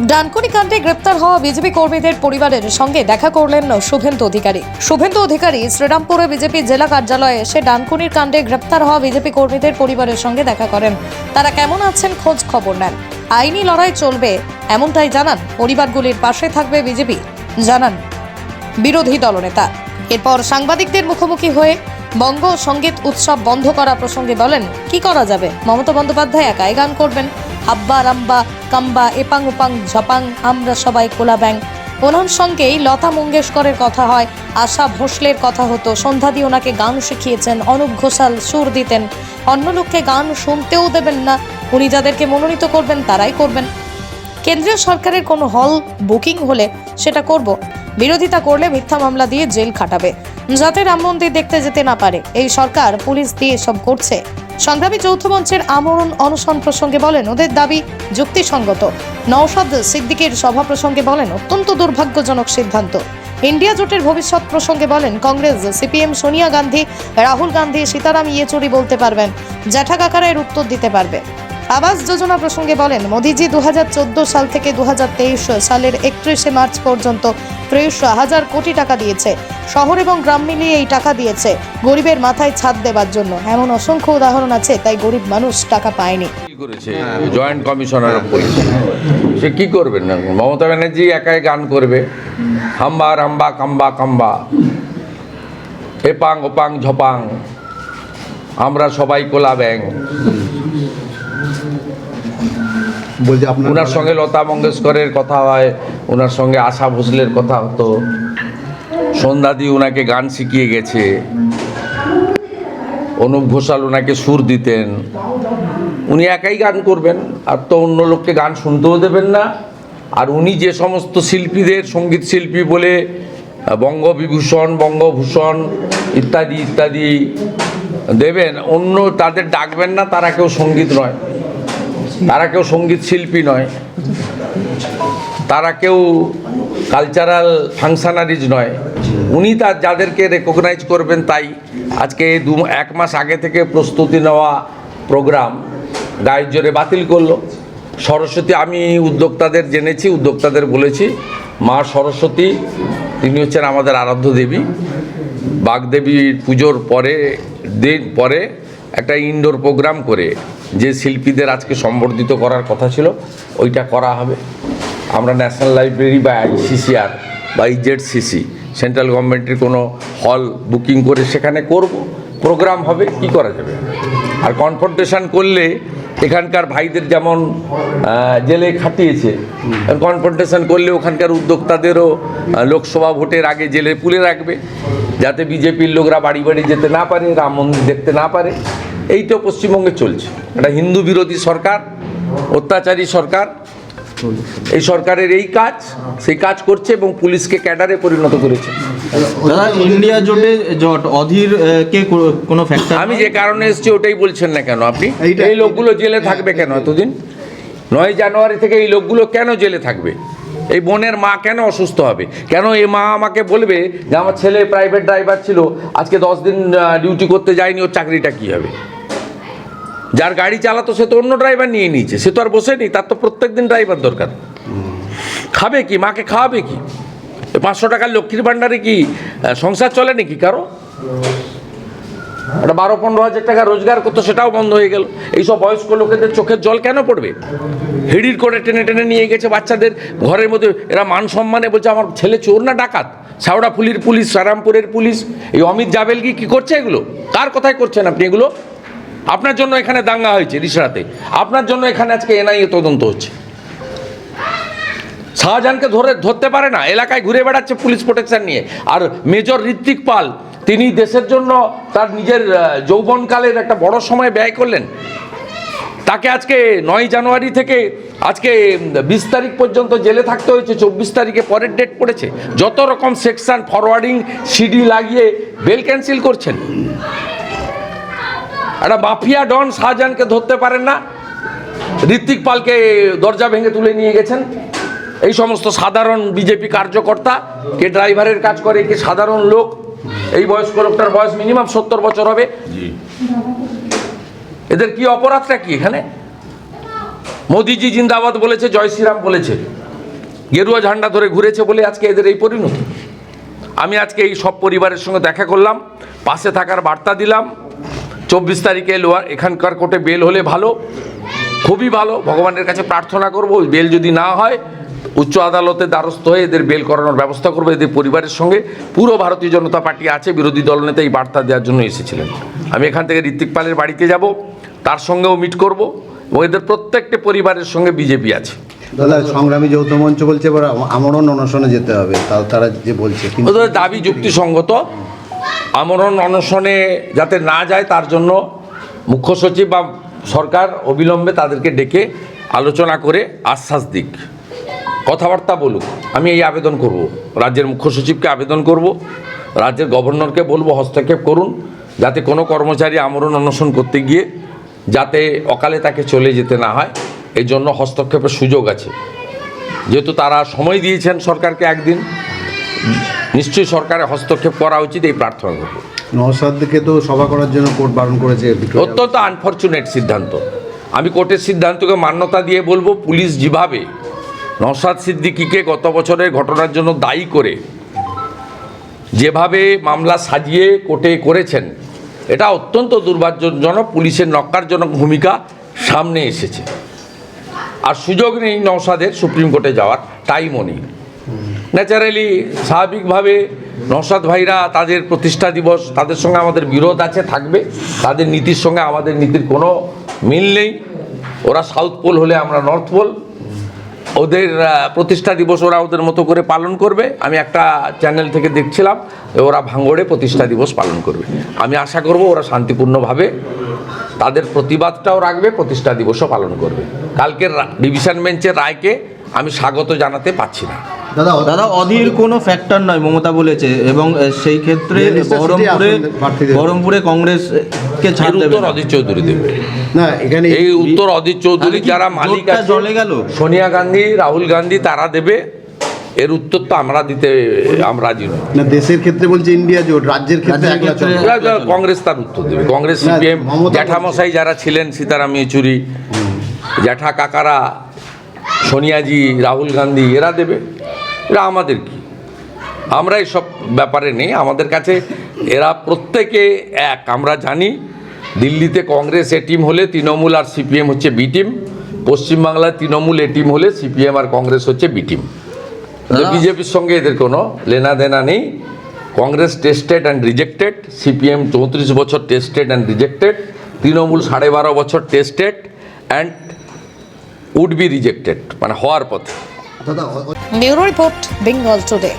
ডানকুনি কাণ্ডে গ্রেপ্তার হওয়া বিজেপি কর্মীদের পরিবারের সঙ্গে দেখা করলেন শুভেন্দু অধিকারী। শুভেন্দু অধিকারী শ্রীরামপুরে বিজেপি জেলা কার্যালয়ে এসে ডানকুনির কাণ্ডে গ্রেপ্তার হওয়া বিজেপি কর্মীদের পরিবারের সঙ্গে দেখা করেন। তারা কেমন আছেন খোঁজ খবর নেন। আইনি লড়াই চলবে, এমনটাই জানান। পরিবারগুলির পাশে থাকবে বিজেপি। জানান বিরোধী দলনেতা। এরপর সাংবাদিকদের মুখোমুখি হয়ে বঙ্গ সংগীত উৎসব বন্ধ করা প্রসঙ্গে বলেন, কি করা যাবে? মমতা বন্দ্যোপাধ্যায় একাই গান করবেন। আব্বা রাম্বা, কাম্বা, এপাং উপাং ঝপাং, আমরা সবাই কোলা ব্যাং। ওনার সঙ্গেই লতা মঙ্গেশকরের কথা হয়, আশা ভোসলের কথা হতো। সন্ধ্যাদি ওনাকে গান শিখিয়েছেন, অনুপ ঘোষাল সুর দিতেন। অন্য লোককে গান শুনতেও দেবেন না। উনি যাদেরকে মনোনীত করবেন, তারাই করবেন। কেন্দ্রীয় সরকারের কোনো হল বুকিং হলে সেটা করব। বিরোধিতা করলে মিথ্যা মামলা দিয়ে জেল খাটাবে। যাতে রাম মন্দির দেখতে যেতে না পারে। এই সরকার, পুলিশ দিয়ে সব করছে। সংগ্রামী যৌথ মঞ্চের আমরণ অনশন প্রসঙ্গে বলেন, ওদের দাবি যুক্তিসঙ্গত। নওশাদ সিদ্দিকের সভা প্রসঙ্গে বলেন, অত্যন্ত দুর্ভাগ্যজনক সিদ্ধান্ত। ইন্ডিয়া জোটের ভবিষ্যৎ প্রসঙ্গে বলেন, কংগ্রেস, সিপিএম, সোনিয়া গান্ধী, রাহুল গান্ধী, সীতারাম ইয়েচুরি বলতে পারবেন। জ্যাঠা কাকারা এর উত্তর দিতে পারবে। আবাস যোজনা প্রসঙ্গে বলেন, মোদিজি দু সাল থেকে দু হাজার তেইশ সালের একত্রিশে মার্চ পর্যন্ত ত্রিশ হাজার কোটি টাকা দিয়েছে। শহর এবং গ্রাম মিলিয়ে এই টাকা দিয়েছে। গরিবের মাথায় ছাদ দেবার জন্য। এমন অসংখ্য উদাহরণ আছে, তাই গরিব মানুষ টাকা পায়নি। জয়েন্ট কমিশনার সে কি করবেন মমতা ব্যানার্জি একাই গান করবে। হাম্বা, রাম্বা, কাম্বা কাম্বা। এপাং, ওপাং, ঝপাং। আমরা সবাই কোলা ব্যাং। বলছি আপনার ওনার সঙ্গে লতা মঙ্গেশকরের কথা হয় ওনার সঙ্গে আশা ভোসলের কথা হতো। সন্ধ্যাদি ওনাকে গান শিখিয়ে গেছে। অনুপ ঘোষাল ওনাকে সুর দিতেন। উনি একাই গান করবেন আর তো অন্য লোককে গান শুনতেও দেবেন না। আর উনি যে সমস্ত শিল্পীদের সংগীত শিল্পী বলে বঙ্গবিভূষণ বঙ্গভূষণ ইত্যাদি ইত্যাদি দেবেন অন্য তাদের ডাকবেন না তারা কেউ সংগীত নয়। তারা কেউ সংগীত শিল্পী নয়। তারা কেউ কালচারাল ফাংশনারিজ নয়। উনি তার যাদেরকে রেকগনাইজ করবেন তাই আজকে দু, এক মাস আগে থেকে প্রস্তুতি নেওয়া প্রোগ্রাম গায়ের জোরে বাতিল করল। সরস্বতী, আমি উদ্যোক্তাদের জেনেছি, উদ্যোক্তাদের বলেছি, মা সরস্বতী, তিনি হচ্ছেন আমাদের আরাধ্য দেবী। বাগদেবীর পুজোর পরে, দিন পরে একটা ইনডোর প্রোগ্রাম করে যে শিল্পীদের আজকে সম্বর্ধিত করার কথা ছিল, ওইটা করা হবে। আমরা ন্যাশনাল লাইব্রেরি বা আইসিসিআর বা ইজেডসিসি সেন্ট্রাল গভর্নমেন্টের কোনো হল বুকিং করে সেখানে করব। প্রোগ্রাম হবে, কি করা যাবে? আর কনফ্রন্টেশন করলে এখানকার ভাইদের যেমন জেলে খাটিয়েছে কনফ্রন্টেশন করলে ওখানকার উদ্যোক্তাদেরও লোকসভা ভোটের আগে জেলে পুলে রাখবে যাতে বিজেপির লোকরা বাড়ি বাড়ি যেতে না পারে রাম মন্দির দেখতে না পারে। এই তো পশ্চিমবঙ্গে চলছে। একটা হিন্দু বিরোধী সরকার অত্যাচারী সরকার এই সরকারের এই কাজ সেই কাজ করছে এবং পুলিশকে ক্যাডারে পরিণত করেছে। দাদা ইন্ডিয়া জোটে জোট অধীর কে কোনো ফ্যাক্টর আমি যে কারণে এসেছি ওটাই বলছেন না কেন আপনি? এইটা- এই লোকগুলো জেলে থাকবে কেন এতদিন? নয় জানুয়ারি থেকে এই লোকগুলো কেন জেলে থাকবে? এই বোনের মা কেন অসুস্থ হবে? কেন এই মা আমাকে বলবে যে আমার ছেলে প্রাইভেট ড্রাইভার ছিল আজকে দশ দিন ডিউটি করতে যায়নি ওর চাকরিটা কি হবে? যার গাড়ি চালাতো সে তো অন্য ড্রাইভার নিয়ে নিয়েছে সে তো আর বসে বসেনি তার তো প্রত্যেক দিন ড্রাইভার দরকার। খাবে কি? মাকে খাওয়াবে কি? পাঁচশো টাকার লক্ষ্মীর ভাণ্ডারে কি সংসার চলে নাকি কারও? একটা বারো, পনেরো হাজার টাকা রোজগার করতো, সেটাও বন্ধ হয়ে গেল। এইসব বয়স্ক লোকেদের চোখের জল কেন পড়বে? হিড়ির করে টেনে টেনে নিয়ে গেছে বাচ্চাদের ঘরের মধ্যে। এরা মান সম্মানে বলছে, আমার ছেলে চোর না ডাকাত? ফুলির পুলিশ, সারামপুরের পুলিশ, এই অমিত জাবেলগি কি করছে এগুলো? কার কথাই করছেন আপনি এগুলো? আপনার জন্য এখানে দাঙ্গা হয়েছে রিসরাতে। আপনার জন্য এখানে আজকে এনআইএ তদন্ত হচ্ছে। শাহজাহানকে ধরে ধরতে পারে না, এলাকায় ঘুরে বেড়াচ্ছে পুলিশ প্রোটেকশন নিয়ে। আর মেজর ঋত্বিক পাল, তিনি দেশের জন্য তার নিজের যৌবনকালের একটা বড় সময় ব্যয় করলেন। তাকে আজকে নয় জানুয়ারি থেকে আজকে বিশ তারিখ পর্যন্ত জেলে থাকতে হয়েছে, চব্বিশ তারিখে পরের ডেট পড়েছে। যত রকম সেকশন ফরওয়ার্ডিং সিডি লাগিয়ে বেল ক্যান্সেল করছেন। একটা মাফিয়া ডন শাহজাহানকে ধরতে পারেন না। ঋত্বিক পালকে দরজা ভেঙে তুলে নিয়ে গেছেন। এই সমস্ত সাধারণ বিজেপি কার্যকর্তা কে ড্রাইভারের কাজ করে কে সাধারণ লোক এই বয়স্ক লোকটার বয়স মিনিমাম সত্তর বছর হবে। এদের কি অপরাধটা কি এখানে? মোদিজি জিন্দাবাদ বলেছে জয় শ্রীরাম বলেছে। গেরুয়া ঝান্ডা ধরে ঘুরেছে বলে আজকে এদের এই পরিণতি। আমি আজকে এই সব পরিবারের সঙ্গে দেখা করলাম পাশে থাকার বার্তা দিলাম। চব্বিশ তারিখে লোয়ার এখানকার কোর্টে বেল হলে ভালো খুবই ভালো। ভগবানের কাছে প্রার্থনা করব বেল যদি না হয় উচ্চ আদালতে দ্বারস্থ হয়ে এদের বেল করানোর ব্যবস্থা করব এদের পরিবারের সঙ্গে। পুরো ভারতীয় জনতা পার্টি আছে বিরোধী দলনেতা এই বার্তা দেওয়ার জন্য এসেছিলেন। আমি এখান থেকে ঋত্বিক পালের বাড়িতে যাব তার সঙ্গেও মিট করব এবং এদের প্রত্যেকটি পরিবারের সঙ্গে বিজেপি আছে। দাদা সংগ্রামী যৌথ মঞ্চ বলছে এবার আমরণ অনশনে যেতে হবে তারা যে বলছে দাবি যুক্তিসঙ্গত। আমরণ অনশনে যাতে না যায় তার জন্য মুখ্য সচিব বা সরকার অবিলম্বে তাদেরকে ডেকে আলোচনা করে আশ্বাস দিক। কথাবার্তা বলুক আমি এই আবেদন করব। রাজ্যের মুখ্য সচিবকে আবেদন করব রাজ্যের গভর্নরকে বলব হস্তক্ষেপ করুন যাতে কোনো কর্মচারী আমরণ অনশন করতে গিয়ে যাতে অকালে তাকে চলে যেতে না হয় এই জন্য হস্তক্ষেপের সুযোগ আছে। যেহেতু তারা সময় দিয়েছেন সরকারকে একদিন নিশ্চয়ই সরকারের হস্তক্ষেপ করা উচিত এই প্রার্থনা করব। নওসাদকে তো সভা করার জন্য কোর্ট বারণ করেছে অত্যন্ত আনফর্চুনেট সিদ্ধান্ত। আমি কোর্টের সিদ্ধান্তকে মান্যতা দিয়ে বলব পুলিশ যেভাবে নওশাদ সিদ্দিকিকে গত বছরের ঘটনার জন্য দায়ী করে যেভাবে মামলা সাজিয়ে কোর্টে করেছেন, এটা অত্যন্ত দুর্ভাগ্যজনক, পুলিশের নক্কারজনক ভূমিকা সামনে এসেছে। আর সুযোগ নেই নওশাদের সুপ্রিম কোর্টে যাওয়ার টাইমও নেই। ন্যাচারালি স্বাভাবিকভাবে নওশাদ ভাইরা তাদের প্রতিষ্ঠা দিবস, তাদের সঙ্গে আমাদের বিরোধ আছে, থাকবে। তাদের নীতির সঙ্গে আমাদের নীতির কোনো মিল নেই। ওরা সাউথ পোল হলে আমরা নর্থ পোল ওদের প্রতিষ্ঠা দিবস ওরা ওদের মতো করে পালন করবে। আমি একটা চ্যানেল থেকে দেখছিলাম ওরা ভাঙড়ে প্রতিষ্ঠা দিবস পালন করবে। আমি আশা করব ওরা শান্তিপূর্ণভাবে তাদের প্রতিবাদটাও রাখবে, প্রতিষ্ঠা দিবসও পালন করবে। কালকের ডিভিশন বেঞ্চের রায়কে আমি স্বাগত জানাতে পারছি না। দাদা দাদা অধীর কোনো ফ্যাক্টর নয় মমতা বলেছে। এবং সেই ক্ষেত্রে বহরমপুরে বহরমপুরে কংগ্রেসকে ছাড় দেবে। অধীর চৌধুরী দেবে। না এখানে এই উত্তর অধীর চৌধুরী যারা মালিক জলে গেল? সোনিয়া গান্ধী রাহুল গান্ধী তারা দেবে। এর উত্তর তো আমরা দিতে আমরা রাজি নই। না দেশের ক্ষেত্রে বলছে ইন্ডিয়া জোট রাজ্যের ক্ষেত্রে একলা কংগ্রেস তার উত্তর দেবে। কংগ্রেস সিপিএম জ্যাঠামশাই যারা ছিলেন সীতারাম ইয়েচুরি জ্যাঠা কাকারা সোনিয়াজি রাহুল গান্ধী এরা দেবে। এরা আমাদের কি? আমরা এসব ব্যাপারে নেই আমাদের কাছে এরা প্রত্যেকে এক। আমরা জানি দিল্লিতে কংগ্রেস এ টিম হলে তৃণমূল আর সিপিএম হচ্ছে বি টিম পশ্চিমবাংলায় তৃণমূল এ টিম হলে সিপিএম আর কংগ্রেস হচ্ছে বি টিম। বিজেপির সঙ্গে এদের কোনো লেনা দেনা নেই। Congress tested and rejected CPM চৌত্রিশ বছর টেস্টেড অ্যান্ড রিজেক্টেড তৃণমূল সাড়ে বারো বছর tested and would be rejected মানে হওয়ার পথে। দাদা ব্যুরো রিপোর্ট বেঙ্গল টুডে।